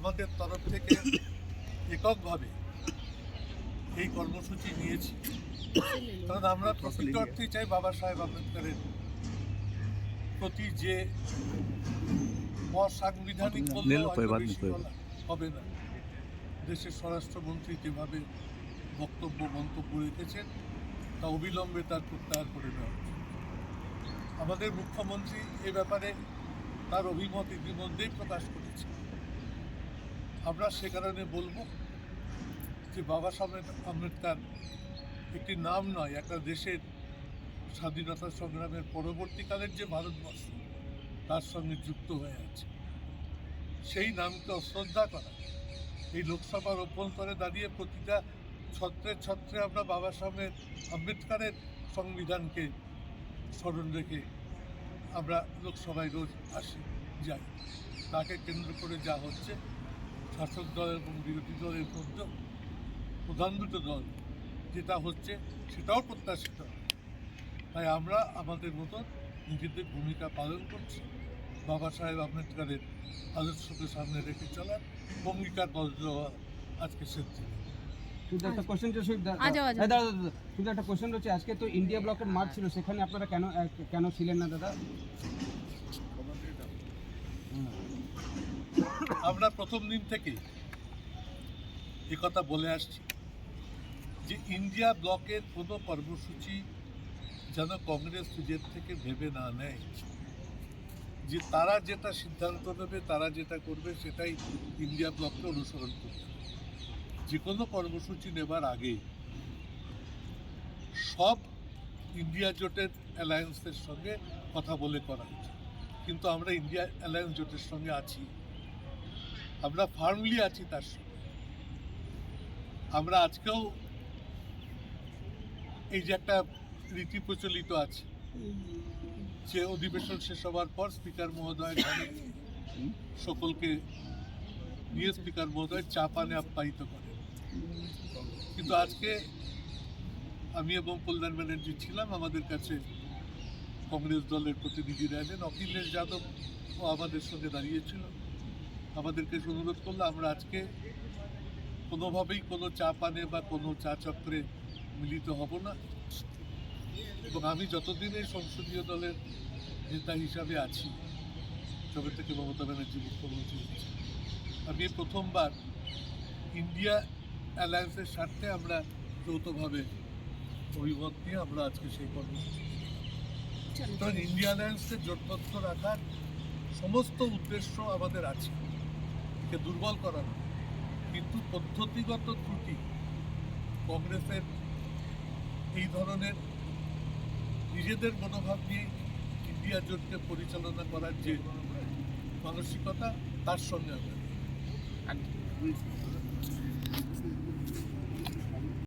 আমাদের তরফ থেকে এককভাবে এই কর্মসূচি নিয়েছি। কারণ আমরা প্রকৃত অর্থেই চাই বাবা সাহেব আম্বেদকরের প্রতি যে অসাংবিধানিক হবে না। দেশের স্বরাষ্ট্রমন্ত্রী যেভাবে বক্তব্য মন্তব্য রেখেছেন তা অবিলম্বে তার প্রত্যাহার করে নেওয়া আমাদের মুখ্যমন্ত্রী এ ব্যাপারে তার অভিমত ইতিমধ্যেই প্রকাশ করেছে আমরা সে কারণে বলব যে বাবা সাহেব আম্বেদকর একটি নাম নয়, একটা দেশের স্বাধীনতা সংগ্রামের পরবর্তীকালের যে ভারতবর্ষ, তার সঙ্গে যুক্ত হয়ে আছে। সেই নামকে অশ্রদ্ধা করা, এই লোকসভার অভ্যন্তরে দাঁড়িয়ে প্রতিটা ছত্রে ছত্রে আমরা বাবা সাহেব আম্বেদকরের সংবিধানকে স্মরণ রেখে আমরা লোকসভায় রোজ আসি, যাই। তাকে কেন্দ্র করে যা হচ্ছে শাসক দল এবং বিরোধী দলের মধ্যে প্রধান দুটো দল যেটা হচ্ছে সেটাও প্রত্যাশিত। তাই আমরা আমাদের মতন নিজেদের ভূমিকা পালন করছি। বাবা সাহেব আম্বেদকারের আদর্শকে সামনে রেখে চলার অঙ্গীকারবদ্ধ হওয়া আজকে সিদ্ধি শুধু একটা কোশ্চেন যে শুধু আ যাও, আ যাও। দাদা দাদা, দাদা, শুধু একটা কোশ্চেন রয়েছে আজকে তো ইন্ডিয়া ব্লকের মাঠ ছিল সেখানে আপনারা কেন কেন ছিলেন না দাদা? আমরা প্রথম দিন থেকেই এ কথা বলে আসছি যে ইন্ডিয়া ব্লকের কোনো কর্মসূচি যেন কংগ্রেস নিজের থেকে ভেবে না নেয়। যে তারা যেটা সিদ্ধান্ত নেবে, তারা যেটা করবে, সেটাই ইন্ডিয়া ব্লককে অনুসরণ করবে। যে কোনো কর্মসূচি নেবার আগে সব ইন্ডিয়া জোটের অ্যালায়েন্সের সঙ্গে কথা বলে করা উচিত। কিন্তু আমরা ইন্ডিয়া অ্যালায়েন্স জোটের সঙ্গে আছি। আমরা ফার্মলি আছি তার সঙ্গে। আমরা আজকেও এই যে একটা রীতি প্রচলিত আছে, যে অধিবেশন শেষ হওয়ার পর স্পিকার মহোদয় সকলকে নিয়ে স্পিকার মহোদয় চা পানে আপ্যায়িত করেন। কিন্তু আজকে আমি এবং কল্যাণ ব্যানার্জি ছিলাম, আমাদের কাছে কংগ্রেস দলের প্রতিনিধিরা এলেন। অখিলেশ যাদব আমাদের সঙ্গে দাঁড়িয়েছিল। আমাদেরকে অনুরোধ করল, আমরা আজকে কোনোভাবেই কোনো চা পানে বা কোনো চা চক্রে মিলিত হব না। এবং আমি যতদিন এই সংসদীয় দলের নেতা হিসাবে আছি তবে থেকে মমতা ব্যানার্জি মুখ্যমন্ত্রী আমি প্রথমবার ইন্ডিয়া অ্যালায়েন্সের স্বার্থে আমরা যৌথভাবে অভিমত নিয়ে আমরা আজকে সেই কর্মসূচি ইন্ডিয়া অ্যালায়েন্সকে জোটবদ্ধ রাখার সমস্ত উদ্দেশ্য আমাদের আছে। একে দুর্বল করা কিন্তু পদ্ধতিগত ত্রুটি কংগ্রেসের এই ধরনের নিজেদের মনোভাব নিয়ে ইন্ডিয়া জোটকে পরিচালনা করার যে মানসিকতা, তার সঙ্গে আমরা